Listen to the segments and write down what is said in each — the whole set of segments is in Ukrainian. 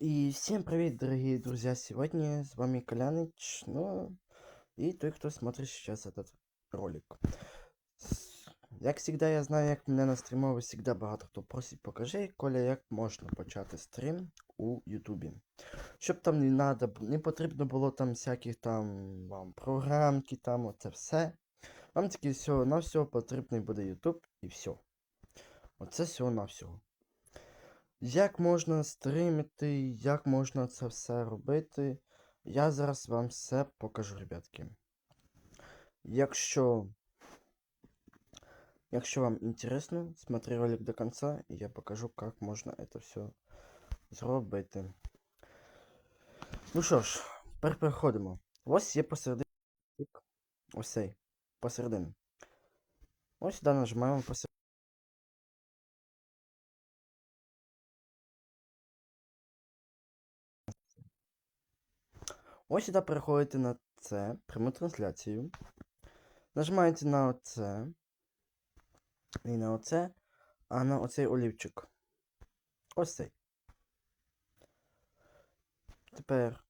И всем привет, дорогие друзья! Сегодня с вами Коляныч, ну и той, кто смотрит сейчас этот ролик. Як завжди, я знаю, як мене на стрімові завжди багато хто просить, покажи, Коля, як можна почати стрім у Ютубі. Щоб там не надо, не потрібно було там всяких там вам програмки, там оце все. Вам тільки всього на всього потрібний буде Ютуб і все. Оце всього на всього. Як можна стрімити, як можна це все робити, я зараз вам все покажу, ребятки. Якщо, якщо вам інтересно, смотри ролик до конца, і я покажу, як можна це все зробити. Ну що ж, тепер переходимо. Ось є посередині. Ось цей. Посередині. Ось сюди нажимаємо посередині. Ось сюди переходите на це, пряму трансляцію. Нажимаєте на оце. І на оце, а на оцей олівчик. Ось цей. Тепер.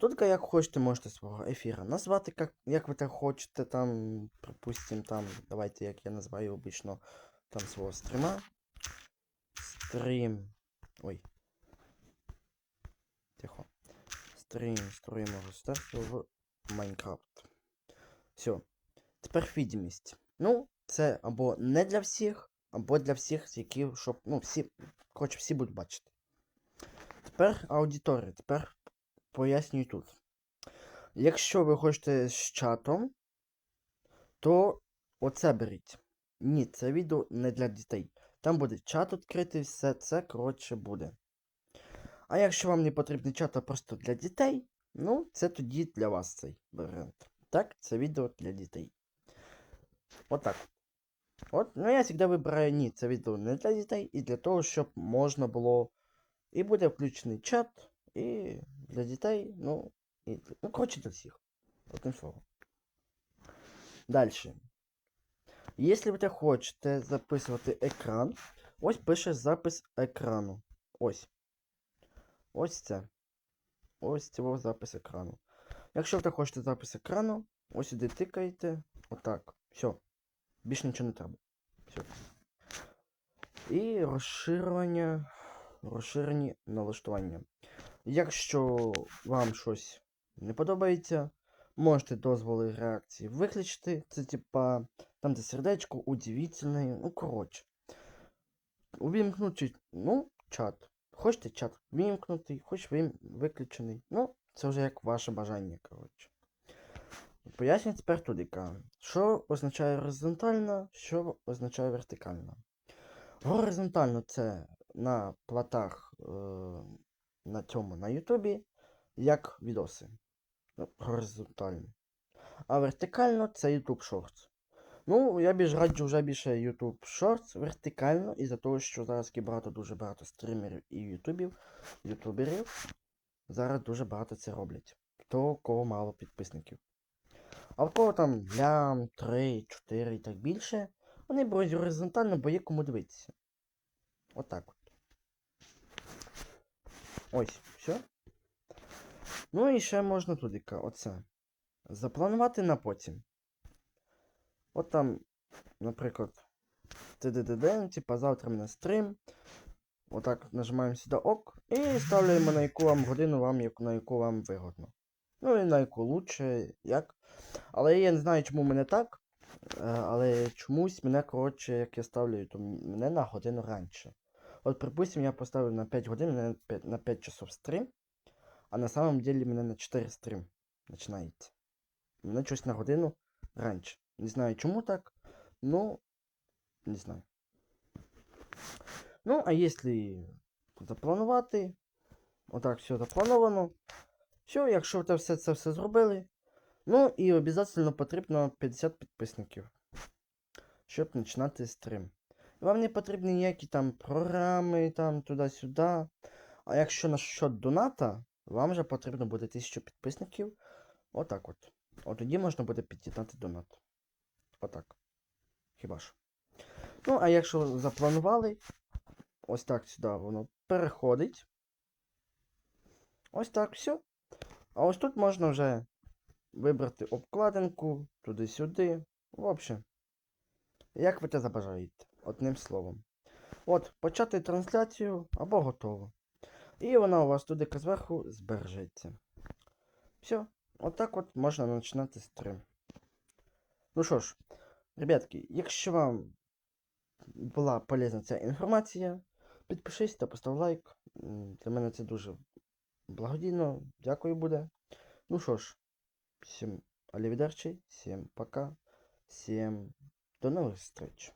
Тут як хочете, можете свого ефіра назвати, як, як ви так хочете, там, припустим, там, давайте, як я називаю обично, там свого стріма. Стрім. Ой. Тихо. Строїмо государство в Майнкрафт. Все. Тепер відомість. Ну, це або не для всіх, або для всіх, які, щоб, ну, всі, коротше, всі будуть бачити. Тепер аудиторія. Тепер пояснюю тут. Якщо ви хочете з чатом, то оце беріть. Ні, це відео не для дітей. Там буде чат відкритий, все це, коротше, буде. А якщо вам не потрібний чат, а просто для дітей, ну, це тоді для вас цей варіант. Так, це відео для дітей. Отак. От, ну я завжди вибираю ні, це відео не для дітей, і для того, щоб можна було. І буде включений чат, і для дітей, ну, і, ну, коротше, для всіх. Одним словом. Далі. Якщо ви хочете записувати екран, ось пише запис екрану. Ось. Ось це. Ось цього запис екрану. Якщо ви хочете запис екрану, ось сюди тикаєте. Отак. Все. Більше нічого не треба. Все. І розширення. Розширені налаштування. Якщо вам щось не подобається, можете дозволи реакції виключити. Це типа там, де сердечко, удивительне, ну коротше. Увімкнути, ну, чат. Хочете чат вимкнутий, хоч він виключений. Ну, це вже як ваше бажання, коротше. Поясню тепер тудика. Що означає горизонтально, що означає вертикально. Горизонтально це на платах е, на цьому на Ютубі, як відоси. Ну, Горизонтально. А вертикально це YouTube Shorts. Ну, я більш раджу вже більше YouTube Shorts вертикально, із-за того, що зараз є багато, дуже багато стрімерів і ютубів, ютуберів. Зараз дуже багато це роблять. То кого мало підписників. А в кого там лям, 3, 4 і так більше, вони беруть горизонтально, бо є кому дивитися. Отак от. Ось, все. Ну і ще можна туди, оце. Запланувати на потім. От там, наприклад, ТДДД, типа завтра мене стрім. Отак нажимаємо сюди ок. І ставляємо на яку вам годину, вам, на яку вам вигодно. Ну і на яку лучше, як. Але я не знаю, чому мене так. е, Але чомусь мене, коротше, як я ставлю, то мене на годину раніше. От, припустим, я поставив на 5 годин, на 5, на 5 часов стрім, а на самом деле мене на 4 стрім починається. Мене щось на годину раніше. Не знаю чому так, ну, не знаю. Ну, а якщо запланувати, отак все заплановано. Все, якщо ви все це все зробили. Ну і обов'язково потрібно 50 підписників, щоб починати стрім. Вам не потрібні ніякі там програми, там туди-сюди. А якщо на счет доната, вам вже потрібно буде 1000 підписників. Отак от. От тоді можна буде під'єднати донат. Отак. Хіба ж. Ну, а якщо запланували, ось так сюди воно переходить. Ось так, все. А ось тут можна вже вибрати обкладинку, туди-сюди. В общем, як ви це забажаєте, одним словом. От, почати трансляцію або готово. І вона у вас туди зверху збережеться. Все, отак от можна починати стрім. Ну що ж, ребятки, якщо вам була полезна ця інформація, підпишись та постав лайк. Для мене це дуже благодійно. Дякую буде. Ну що ж, всім алівідерчі, всім пока, всім до нових зустріч.